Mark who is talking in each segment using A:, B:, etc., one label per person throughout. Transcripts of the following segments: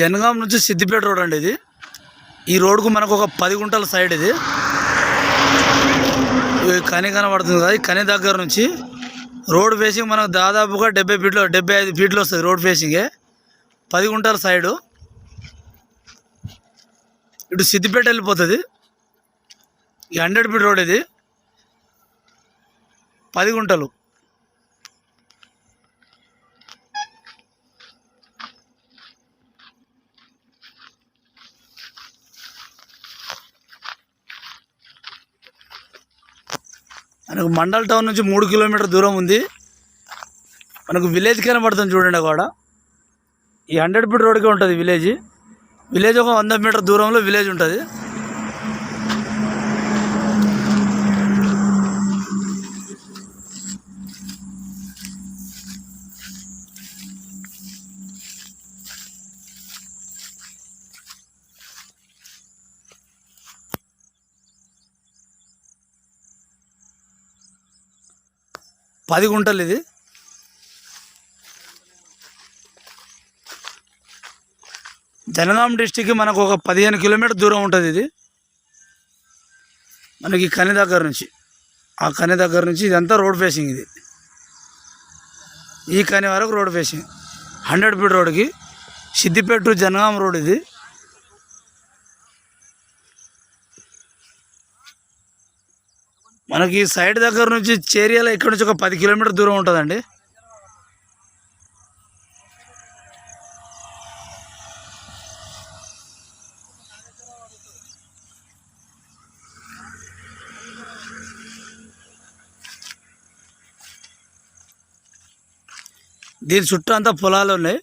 A: జనగాం నుంచి సిద్దిపేట రోడ్ అండి ఇది. ఈ రోడ్కు మనకు ఒక పది గుంటల సైడ్ ఇది. కని కనబడుతుంది కదా ఈ కని దగ్గర నుంచి రోడ్ ఫేసింగ్ మనకు దాదాపుగా డెబ్బై ఫీట్లు డెబ్బై ఐదు ఫీట్లు వస్తుంది రోడ్ ఫేసింగే పది గుంటల సైడు. ఇటు సిద్దిపేట వెళ్ళిపోతుంది. ఈ హండ్రెడ్ ఫీట్ రోడ్ ఇది. పది గుంటలు. మనకు మండల్ టౌన్ నుంచి మూడు కిలోమీటర్ దూరం ఉంది. మనకు విలేజ్ కనబడుతుంది చూడండి కూడా ఈ హండ్రెడ్ ఫీట్ రోడ్కే ఉంటుంది విలేజ్. విలేజ్ ఒక వంద మీటర్ దూరంలో విలేజ్ ఉంటుంది. పది గుంటలు ఇది. జనగాం డిస్టిక్కి మనకు ఒక పదిహేను కిలోమీటర్ దూరం ఉంటుంది ఇది. మనకి కని దగ్గర నుంచి ఆ కని దగ్గర నుంచి ఇదంతా రోడ్ ఫేసింగ్ ఇది. ఈ కని వరకు రోడ్ ఫేసింగ్. హండ్రెడ్ ఫీట్ రోడ్కి సిద్దిపేట టు జనగాం రోడ్ ఇది. మనకి సైడ్ దగ్గర నుంచి చేరియాల ఇక్కడ నుంచి ఒక పది కిలోమీటర్ దూరం ఉంటుందండి. దీని చుట్టూ అంతా పొలాలు ఉన్నాయి.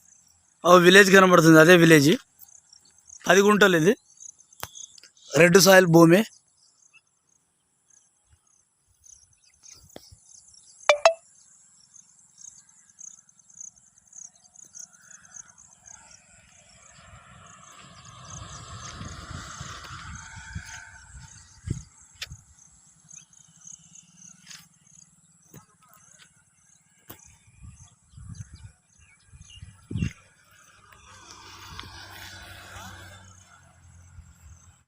A: ఓ విలేజ్ కనబడుతుంది అదే విలేజ్. పది గుంటలు ఇది. రెడ్ సాయిల్ భూమి.